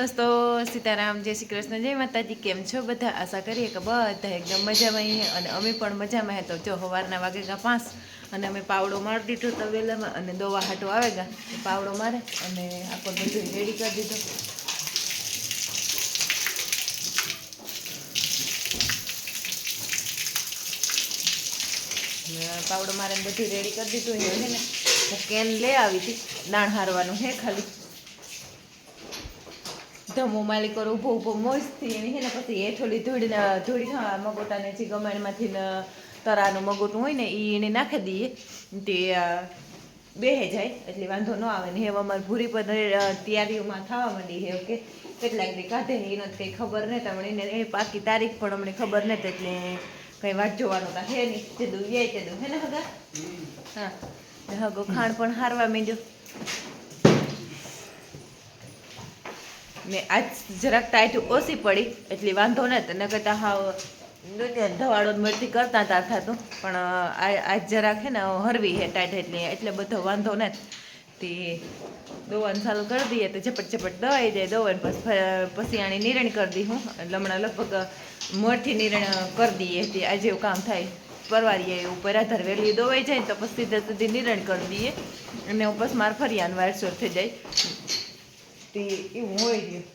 દોસ્તો, સીતારામ, જય શ્રી કૃષ્ણ, જય માતાજી, કેમ છો? બધા આશા કરીએ કે બધા એકદમ મજામાં અહીંયા અને અમે પણ મજામાં હે. તો જો સવારના વાગે ગા પાંચ અને અમે પાવડો મારી દીધો તવેલામાં અને દવા હાટો આવે ગા. પાવડો મારે અને આખો બધું રેડી કરી દીધો. પાવડો મારે બધું રેડી કરી દીધું છે ને. હું કેન લઈ આવી હતી, દાણ હારવાનું હે ખાલી. ધમો માલી કરો ઊભો ઊભો મોજથી એની છે ને પછી હેઠોલી ધૂળીને, ધૂળી, હા, મગોટાને જે ગમાણમાંથી તરાનું મગોટું હોય ને એ એને નાખી દઈએ. તે બેહે જાય, એટલે વાંધો ન આવે. ને હવે અમારે ભૂરી પર તૈયારીઓમાં થવા માંડી હે કે કેટલાક દી કાઢે એનો કંઈ ખબર નહીં તમને એને એ પાકી તારીખ પણ અમને ખબર નહીં એટલે કંઈ વાટ જોવાનું કાંઈ હે નહીં. જે દું વ્યાય તે દું હે ને હગા? હા. હગો ખાણ પણ હારવા માંડ્યો. ને આજ જરાક ટાઈટ ઓછી પડી, એટલે વાંધો ને ન કરતા હાવ ધવાડો મરતી કરતા તા થતું પણ આજ જરાક છે ને હરવી હે ટાઈટ એટલે એટલે બધો વાંધો ને તે દોવાનું ચાલુ કરી દઈએ તો ઝપટ ઝપટ દવાઈ જાય દોવાને પછી પછી આની નિરણ કરી દી હું. એટલે હમણાં લગભગ મોરથી નિરણ કરી દઈએ તે આજે એવું કામ થાય. પરવારીએ ઉપર આધાર વહેલી દોવાઈ જાય તો પછી સીધા સુધી નિરણ કરી દઈએ. અને પછી માર ફરી આન વારસોર થઈ જાય. તે એવું હોય રહ્યું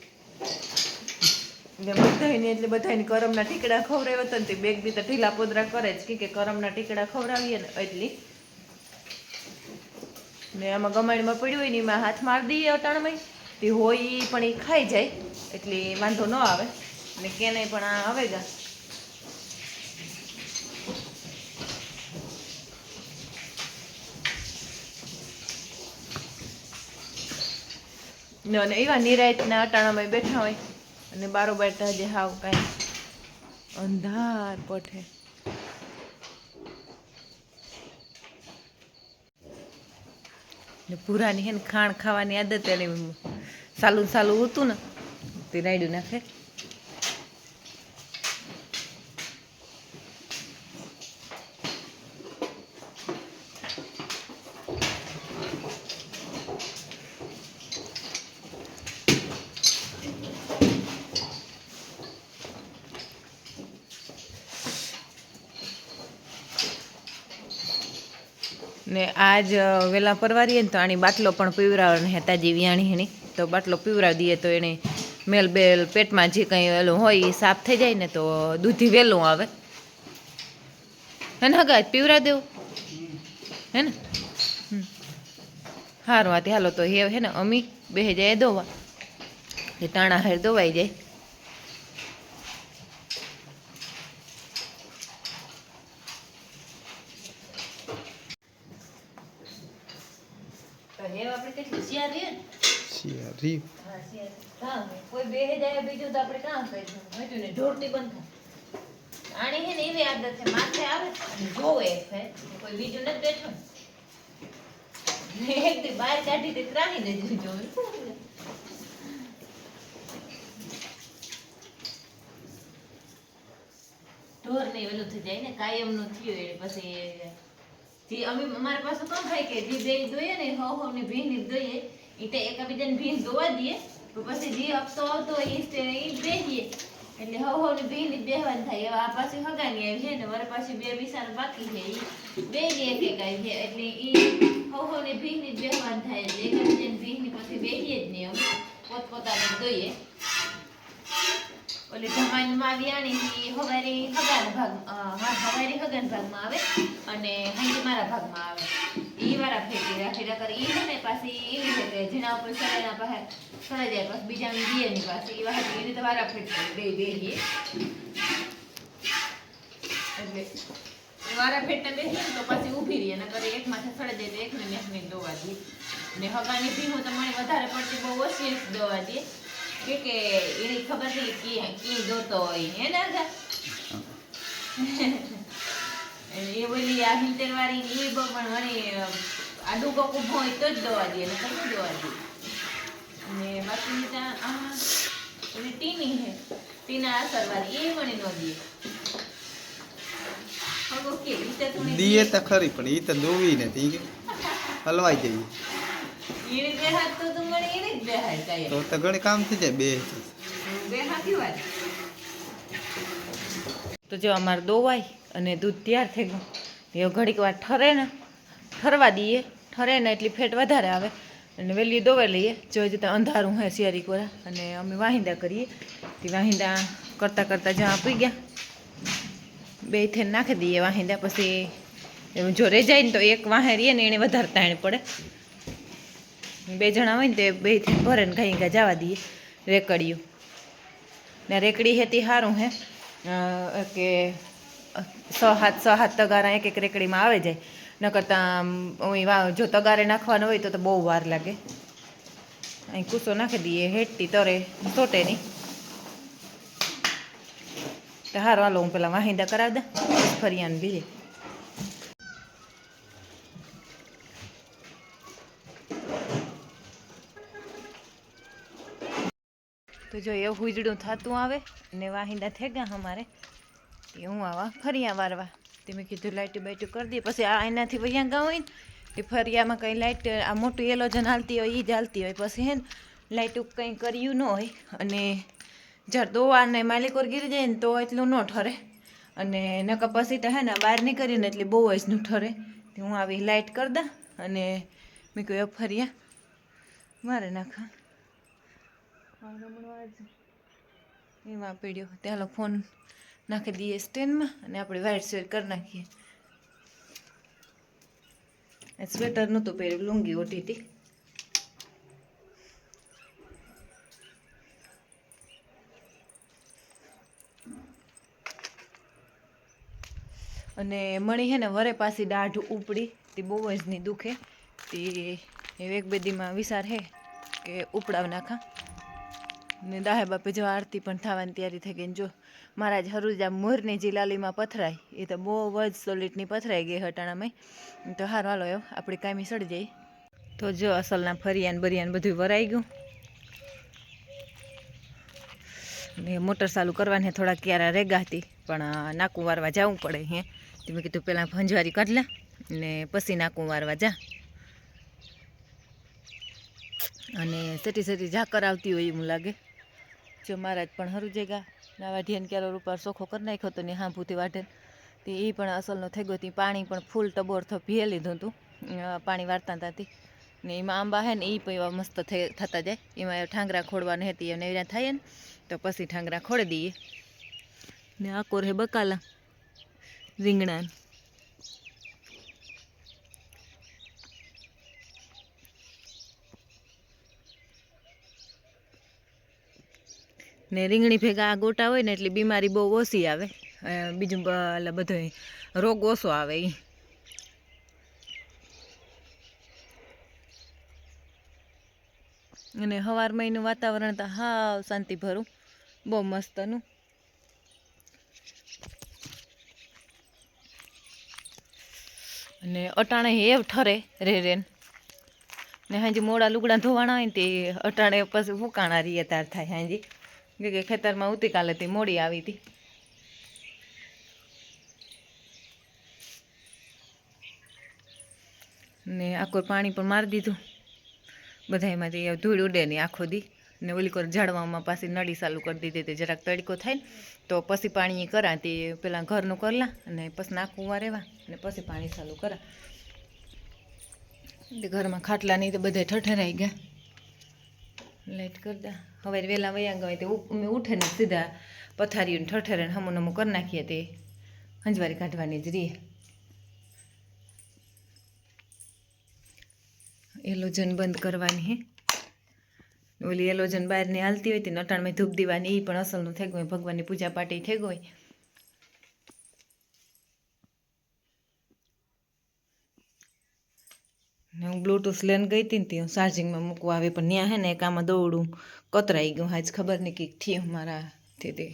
ને બધાને એટલે બધાને કરમના ટીકડા ખવડાવ્યા હતા ને તે બેગ બી તો ઢીલા પોદરા કરે જ. કે કરમના ટીકડા ખવડાવીએ ને એટલી. ને આમાં ગમાણીમાં પડ્યું હોય ને એમાં હાથ મારી દઈએ અટાણમાં. તે હોય પણ એ ખાઈ જાય, એટલે વાંધો ન આવે. ને કેને પણ આ આવે ગા ને અને એવા નિરાયતના અટાણામાં બેઠા હોય અને બારોબાર તાજે હજી હાવ કાંઈ અંધાર પઠે. ને પૂરાની હે ખાણ ખાવાની આદત એને સાલું સાલું હતું ને તે રાયડું નાખે. ને આજ વહેલા પરવારીએ ને તો આની બાટલો પણ પીવરાવવાનો હે તાજી વિયાણી એની તો બાટલો પીવરાવી દઈએ તો એને મેલ બેલ પેટમાં જે કંઈ વેલું હોય એ સાફ થઈ જાય ને તો દૂધી વહેલું આવે. હે ને હગા પીવરા દેવું? હે ને. હારું, આથી હાલો તો હે હે ને, અમી બે જાય દોવા. એ તાણા હાર દોવાઈ જાય તો હે આપણે કેટલી શિયાર રહીએ ને હે. કોઈ બીજું તો આપણે કામ કરીશું. હજુ ને ઢોરતી બંધ આની હે ને એવી આદત છે, માથે આવે જોવે કોઈ બીજું નથી બેઠો. એક દી કાઢી જ ઢોર ને ઓલું થઈ જાય ને કાયમનું થયું એટલે પછી અમે, અમારી પાસે કોણ થાય કે જે બે દોઈએ ને, હો હો ને ભીન જોઈએ એ તો એકાબીજાને ભીન ધોવા દઈએ, તો પછી જે હપ્તો હતો એ તે- એ બેસીએ એટલે હવ હવ ભીન બેહવાન થાય, એવા આ પાછી હગાની આવી છે ને મારે પાછી બે વિસાર બાકી છે એ બે ની એક એક આવી છે, એટલે એ હવ હવ ને ભીન જ બેહવાન થાય, એટલે એકાબીજાને ભીન પછી બેસીએ જ નહીં અમે પોતપોતાને દોઈએ ઓલી ધમાનમાં વ્યાણી હવારી હગાના ભાગ હા, હવારી હગાના ભાગમાં આવે અને હાંજી મારા ભાગમાં આવે. ઈ વાળા ફેંકી રાખી રાખર ઈ છે પાછી એવી છે કે જેના ઉપર સળેના પાસે સળે જાય પછી બીજા દીએ ની પાસે, ઈ વાત એ રીતે વારા ફેંકી બે બે દીએ એટલે વારા ફેટને બેસીએ તો પછી ઊભી રહીએ કરે એક માથે સડાઈ જાય તો એકને મેં દોવા દઈએ ને હગાની ભીમું તો મને વધારે પડતી બહુ ઓછી દોવા દઈએ કે કે એની ખબર નહીં કે કી જોતો હોય હે ને એ બોલી, આ હિંતેર વાળી એ પણ મને આડું કોક ઊભો હોય તો જ દોવા દે ને કશું દોવા દે? અને બાકી ત્યાં આ ઓલી ટીની હે ટીના અસર વાળી એ મને ન દે. દીએ તો ખરી, પણ એ તો દોવી નથી હલવાઈ બેહાડ તો તું ઘણી કામ થઈ જાય બે. તો જો અમારે દોવાય અને દૂધ તૈયાર થઈ ગયું. એ ઘડીક વાર ઠરે ને ઠરવા દઈએ. ઠરે ને એટલી ફેટ વધારે આવે. અને વહેલી દોવાઈ લઈએ. જોઈ જતાં અંધારું હોય શિયારી કોરા. અને અમે વાહિંદા કરીએ. તે વાહિંદા કરતાં કરતાં જ્યાં આપી ગયા. બે થઈને નાખી દઈએ વાહિંદા. પછી જો રેજાય ને તો એક વાહે રહીએ ને એને વધારે તાણ પડે. બે જણા હોય ને તે બે થઈને ભરે ને ઘાઈ કાંઈ જવા દઈએ રેકડીઓ ને રેકડી હેતી સારું હે. કે સ હાથ સ હાથ તગારા એક એક રેકડીમાં આવે જાય. ન કરતાં જો તગારે નાખવાનો હોય તો તો બહુ વાર લાગે. અહીં કૂસો નાખી દઈએ હેટતી તરે, સોટે નહીં. તો હારો, હાલો હું પેલા વાહિંદા કરાવી દઉં ફરિયાને બીજે. તો જો એવું હુજડું થતું આવે ને વાહિંદા થઈ ગયા અમારે તે હું આવા ફરિયા વારવા. તે મેં કીધું લાઇટ બાઇટું કરી દઈએ પછી આ એનાથી વૈયા ગાઉં તે ફરિયામાં કંઈ લાઇટ આ મોટું એલોજન હાલતી હોય એ જ હાલતી હોય. પછી હે ને લાઇટ કંઈ કર્યું ન હોય અને જ્યારે દોવા માલિકોર ગીરી જાય ને તો એટલું ન ઠરે. અને નકર પછી તો હે ને બહાર નીકળીએ ને એટલે બહુ જ નું ઠરે. તે હું આવી લાઇટ કરી દઉં અને મેં કહ્યું ફરિયા મારે નાખા. એમાં પીડ્યો. ત્યાં ફોન નાખી દઈએ સ્ટેન્ડમાં અને આપણે વાઇટ સ્વેટ કરી નાખીએ. સ્વેટર નહોતું પહેર્યું, લુંગી ઓટી હતી. અને મણી હે ને વરે પાછી દાઢ ઉપડી. તે બહુ જ નહીં દુખે. તે એક બે દીમાં વિચાર હે કે ઉપડાવ નાખા. ને દાહે બાપે જો આરતી પણ થવાની તૈયારી થઈ ગઈ જો મહારાજ હરુજા મોરની જે લાલીમાં પથરાય, એ તો બહુ જ સોલિટની પથરાઈ ગઈ હટાણામાં તો હારો, હાલો એવો, આપણી કાયમી સડી જાય. તો જો અસલના ફરિયાન બરિયાન બધું વરાઈ ગયું. ને મોટર ચાલુ કરવાને થોડા ક્યારા રેગા હતી, પણ નાકું વારવા જવું પડે હે. તો મેં કીધું પહેલાં ભંજવારી કાઢ લે, ને પછી નાકું વારવા જા. અને સેટી સેટી ઝાકર આવતી હોય એવું લાગે. જો મહારાજ પણ હરું જગ્યા ના વાઢિયાને ક્યારો રૂપાર સોખો કરી નાખ્યો હતો ને હાંભૂથી વાઢે. તે એ પણ અસલનો થઈ ગયો પાણી પણ ફૂલ ટબોર પીએ લીધું હતું પાણી વારતા તાતી ને એમાં આંબા હે ને એ પણ એવા મસ્ત થઈ થતા જાય. એમાં ઠાંગરા ખોડવાને હતી અને એના થાય ને, તો પછી ઠાંગરા ખોડી દઈએ. ને આકોર હે બકાલા. રીંગણા ને રીંગણી ભેગા આ ગોટા હોય ને એટલે બીમારી બહુ ઓછી આવે. બીજું એટલે બધો રોગ ઓછો આવે એ અને હવાર મહિનું વાતાવરણ તો હાવ શાંતિ ભરું બહુ મસ્તનું. અને અટાણે હેવ ઠરે રે રેન ને. હાજી મોડા લુગડા ધોવાના હોય ને તે અટાણે પછી ફૂકાણા રહીએ તાર થાય હાજી. કે ખેતરમાં ઉતી કાલે તે મોડી આવી હતી. ને આખો પાણી પણ મારી દીધું. બધા એમાંથી ધૂળ ઉડે નહીં આખો દી. ને ઓલી કર ઝાડવામાં પાછી નળી ચાલુ કરી દીધી તે જરાક તડકો થાય તો પછી પાણી કરા તે પેલા ઘરનું કરલા અને પછી નાખવા રહેવા અને પછી પાણી ચાલુ કરા. ઘરમાં ખાટલા નહીં તો બધા ઠઠરાઈ ગયા. લાઈટ કરી દા હવે વહેલા વયા ગયા તે અમે ઉઠીને સીધા પથારીઓને ઠઠરે હમું નમું કરી નાખીએ તે. હંજવારી કાઢવાની જ રીએ. એલોજન બંધ કરવાની હે. ઓલી એલોજન બહારની હાલતી હોય તે નટાણમાં ધૂપ દીવાની એ પણ અસલનું થઈ ગયું ભગવાનની પૂજા પાટી થઈ ગઈ હોય ને હું બ્લૂટૂથ લઈને ગઈ હતી ને તે ચાર્જિંગમાં મૂકવા આવી પણ ત્યાં હે ને એક આમાં દોડું, કતરાઈ ગયું આજ ખબર નહીં કંઈક થયું મારાથી તે.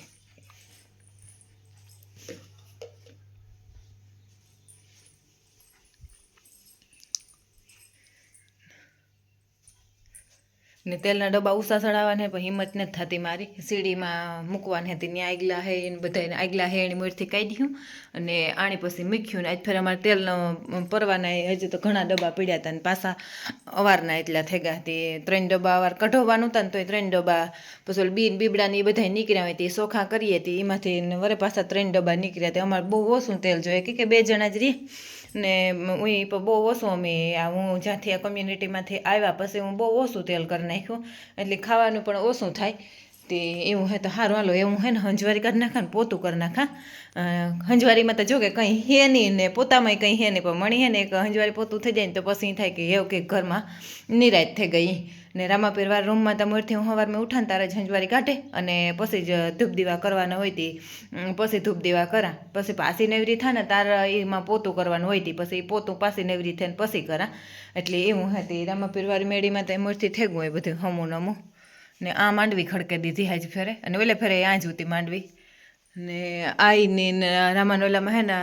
ને તેલના ડબ્બા ઉષા ચડાવવાને પણ હિંમત નથી થતી મારી. સીડીમાં મૂકવાને હતી, ત્યાં આગલા હે, એને બધા આગલા હે, એની મોરથી કાઢ્યું અને આણી પછી મીખ્યું ને આજ ફેર અમારે તેલનો પરવાના હજી તો ઘણા ડબ્બા પીડ્યા હતા ને પાછા અવારના એટલા થઈ ગયા તે ત્રણ ડબ્બા અવાર કઢવવાનું હતા ને તો ત્રણ ડબ્બા. પછી બીન બીબડાને એ બધા નીકળ્યા હોય, તે સોખા કરીએ તે એમાંથી વરે પાછા ત્રણ ડબ્બા નીકળ્યા તે અમારે બહુ ઓછું તેલ જોઈએ. કે કે બે જણા જ રહીએ ને હું બહુ ઓછું અમે હું જ્યાંથી આ કમ્યુનિટીમાંથી આવ્યા પછી હું બહુ ઓછું તેલ કરી નાખ્યું. એટલે ખાવાનું પણ ઓછું થાય. તે એવું હે તો સારું હાલો, એવું હે ને હંજવારી કરી નાખા ને પોતું કરી નાખા. હંજવારીમાં તો જો કે કંઈ હે નહીં ને પોતામાંય કંઈ હે નહીં, પણ મણી હે ને એક હંજવારી પોતું થઈ જાય ને તો પછી થાય કે એવું કે ઘરમાં નિરાશ થઈ ગઈ. ને રામા પરવાર રૂમમાં તો મોરથી હું સવારમાં ઉઠાને તારે જ હંજવારી કાઢે અને પછી જ ધૂપ દીવા કરવાના હોય તી. પછી ધૂપ દીવા કરા, પછી પાછી નેવરી થાય ને તારા એમાં પોતું કરવાનું હોય તી, પછી પોતું પાછી નેવરી ને પછી કરા. એટલે એવું હતી રામા પરવાર મેળીમાં તો મોરથી થઈ ગયું હોય બધું હમું નમું. ને આ માંડવી ખડકે દીધી હાજ ફેરે. અને ઓલે ફેરે આ જ હતી માંડવી. ને આઈને રામાન ઓલામાં હે ને,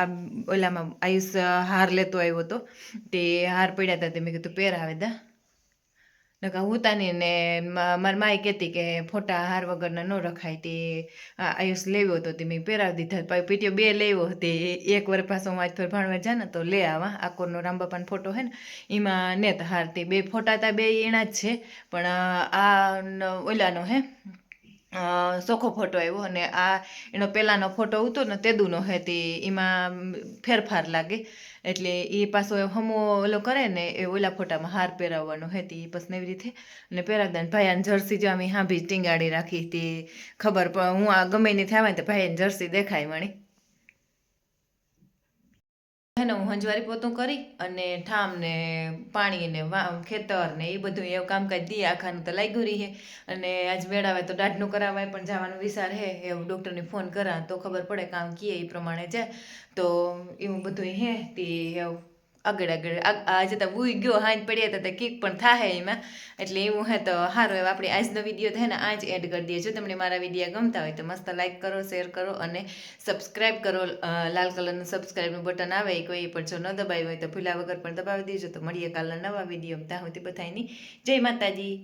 આ ઓલામાં આયુષ હાર લેતો આવ્યો હતો. તે હાર પડ્યા હતા તે મેં કીધું પહેરાવે દા. નકા ઉતાની ને મારી માએ કહેતી કે ફોટા હાર વગરના ન રખાય તે આયુષ લેવ્યો હતો તે મેં પહેરાવી દીધા પછી પીટીઓ બે લેવો તે એક વાર પાછો હું પર ભાણવા જા ને તો લે આવા. આકોરનો રામબાપાનો ફોટો હે ને, એમાં નેત હાર તે બે ફોટા તા બે એના જ છે. પણ, આ ઓલાનો હે ચોખ્ખો ફોટો આવ્યો અને આ એનો પહેલાંનો ફોટો હતો ને તેદુનો હે તે, એમાં ફેરફાર લાગે. એટલે એ પાછો હમો ઓલો કરે ને, એ ઓલા ફોટામાં હાર પહેરાવવાનો હતી એ પછી એવી રીતે. અને પહેરાવતા ને ભાઈ જર્સી જો અમે હાંભી ટીંગાડી રાખી હતી ખબર પણ હું આ ગમે નહીં થાય ને તો ભાઈ જર્સી દેખાય મણી. હે ને, હું હંજવારી પોતું કરી અને ઠામ ને પાણી ને ખેતર ને એ બધું એવું કામકાજ દઈએ આખાનું તો લાગ્યું રહી હે. અને આજ મેળાવે તો દાઢનું કરાવાય, પણ જવાનો વિચાર હે, એવું ડૉક્ટરને ફોન કરા, તો ખબર પડે કામ કીએ એ પ્રમાણે જાય. તો એવું બધું હે, તે એવું આગળ આગળ આજે તો ઉઈ ગયો, હાંજ પડ્યા તો કીક પણ થાય એમાં. એટલે એવું હે તો સારું હવે આપણે આજનો વીડિયો થાય ને આજ એડ કરી દઈએ. જો તમને મારા વીડિયો ગમતા હોય તો મસ્ત લાઈક કરો શેર કરો અને સબસ્ક્રાઈબ કરો. લાલ કલરનું સબસ્ક્રાઈબનું બટન આવે એ કોઈ પણ જો ન દબાવ્યું હોય તો ભૂલા વગર પણ દબાવી દેજો. તો મળીએ કાલના નવા વીડિયો ત્યાં સુધી બધાની જય માતાજી.